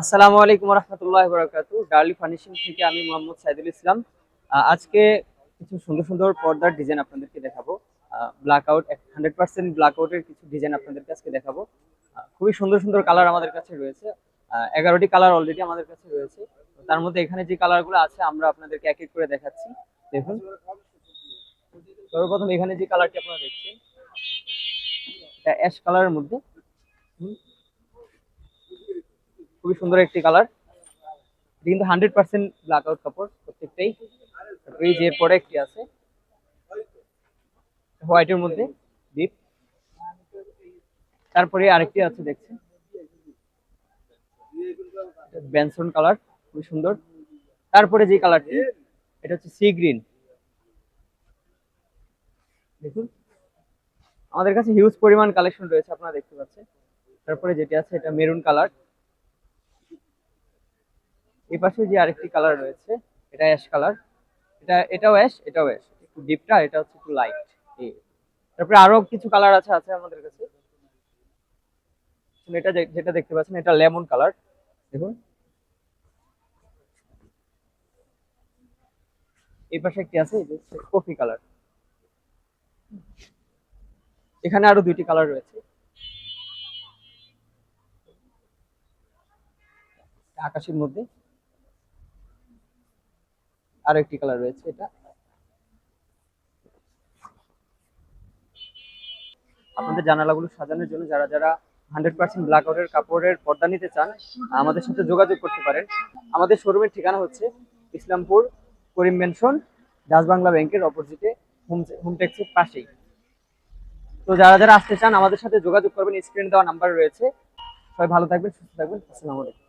আসসালামু আলাইকুম রহমতুল্লাহ বরাকাতু Daryl furnishing থেকে আমি মোহাম্মদ সাইদুল ইসলাম। আজকে কিছু সুন্দর সুন্দর পর্দার ডিজাইন আপনাদেরকে দেখাবো। Black out hundred percent black আউটের কিছু ডিজাইন আপনাদেরকে আজকে দেখাবো। খুবই সুন্দর সুন্দর কালার আমাদের কাছে রয়েছে। এগারোটি কালার অলরেডি আমাদের কাছে রয়েছে। তার মধ্যে এখানে যে কালারগুলো আছে, আমরা আপনাদেরকে এক এক করে দেখাচ্ছি। দেখুন। সর্বপ্রথম এখানে যে কালারটি আপনারা দেখছেন, এটা অ্যাশ কালারের মধ্যে। খুবই সুন্দর একটি কালার। কিন্তু হান্ড্রেড পার্সেন্ট ব্ল্যাক আউট কাপড় প্রত্যেকটাই। এই যে পরে একটি আছে। হোয়াইটের মধ্যে ডিপ। তারপরে আরেকটি আছে, দেখছেন? ব্যানসন কালার, খুবই সুন্দর। তারপরে যে কালারটি, এটা হচ্ছে সি গ্রিন। দেখুন। আমাদের কাছে হিউজ পরিমাণ কালেকশন রয়েছে, আপনারা দেখতে পাচ্ছেন। তারপরে যেটি আছে, এটা মেরুন কালার। এই পাশে যে আরেকটি কালার রয়েছে, এটা অ্যাশ কালার এটা, এটাও অ্যাশ এটাও অ্যাশ একটু ডিপটা এটা হচ্ছে একটু লাইট তারপরে আরও কিছু কালার আছে আছে আমাদের কাছে। এটা যেটা দেখতে পাচ্ছেন, এটা লেমন কালার দেখুন। এই পাশে একটি আছে কফি কালার এখানে আরও দুইটি কালার রয়েছে। আকাশের মধ্যে। আরও একটি কালার রয়েছে এটা। আপনাদের জানালাগুলো সাজানোর জন্য যারা যারা হান্ড্রেড পার্সেন্ট ব্ল্যাক আউটের কাপড়ের পর্দা নিতে চান, আমাদের সাথে যোগাযোগ করতে পারেন। আমাদের শোরুমের ঠিকানা হচ্ছে ইসলামপুর করিম মেনশন ডাচ বাংলা ব্যাংকের অপোজিটে হোম হোমটেক্সের পাশেই। তো যারা যারা আসতে চান, আমাদের সাথে যোগাযোগ করবেন। স্ক্রিনে দেওয়া নাম্বার রয়েছে। সবাই ভালো থাকবেন, সুস্থ থাকবেন। আসসালামু আলাইকুম।